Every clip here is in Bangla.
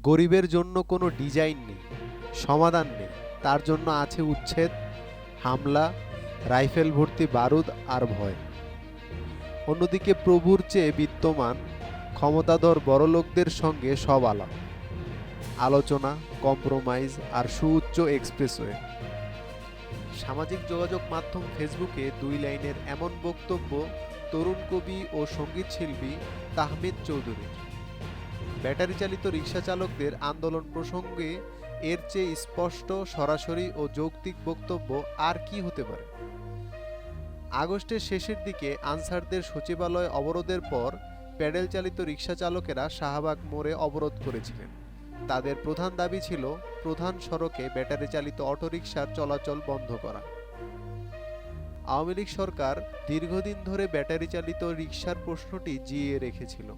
গরিবের জন্য কোনো ডিজাইন নেই, সমাধান নেই। তার জন্য আছে উচ্ছেদ, হামলা, রাইফেল ভর্তি বারুদ আর ভয়। অন্যদিকে প্রভুর চেয়ে বিত্তমান ক্ষমতাধর বড়লোকদের সঙ্গে সব আলাপ। আলোচনা, কম্প্রোমাইজ আর সুউচ্চ এক্সপ্রেসওয়ে। সামাজিক যোগাযোগ মাধ্যম ফেসবুকে দুই লাইনের এমন বক্তব্য তরুণ কবি ও সংগীত শিল্পী তাহমিদ চৌধুরীর। ব্যাটারি চালিত রিক্সা চালকদের আন্দোলন প্রসঙ্গে এর চেয়ে স্পষ্ট সরাসরি ও যৌক্তিক বক্তব্য আর কি হতে পারে? আগস্টের শেষের দিকে আনসারদের সচিবালয় অবরোধের পর প্যাডেল চালিত রিক্সা চালকেরা শাহবাগ মোড়ে অবরোধ করেছিলেন। তাদের প্রধান দাবি ছিল প্রধান সড়কে ব্যাটারি চালিত অটোরিকশার চলাচল বন্ধ করা। আওয়ামী লীগ সরকার দীর্ঘদিন ধরে ব্যাটারি চালিত রিক্সার প্রশ্নটি জিয়ে রেখেছিল।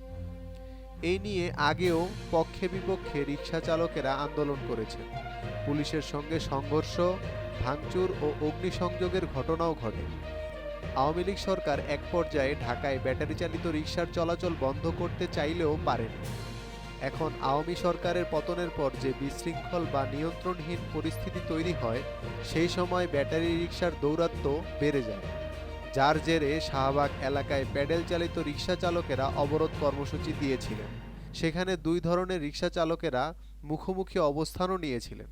এই নিয়ে আগেও পক্ষে বিপক্ষে রিক্সা চালকেরা আন্দোলন করেছেন। পুলিশের সঙ্গে সংঘর্ষ, ভাঙচুর ও অগ্নিসংযোগের ঘটনাও ঘটে। আওয়ামী লীগ সরকার এক পর্যায়ে ঢাকায় ব্যাটারি চালিত রিক্সার চলাচল বন্ধ করতে চাইলেও পারেনি। এখন আওয়ামী সরকারের পতনের পর যে বিশৃঙ্খল বা নিয়ন্ত্রণহীন পরিস্থিতি তৈরি হয়, সেই সময় ব্যাটারি রিক্সার দৌরাত্ম্য বেড়ে যায়। যার জেরে শাহবাগ এলাকায় প্যাডেল চালিত রিক্সা চালকেরা অবরোধ কর্মসূচি দিয়েছিলেন। সেখানে দুই ধরনের রিক্সা চালকেরা মুখোমুখি অবস্থানও নিয়েছিলেন।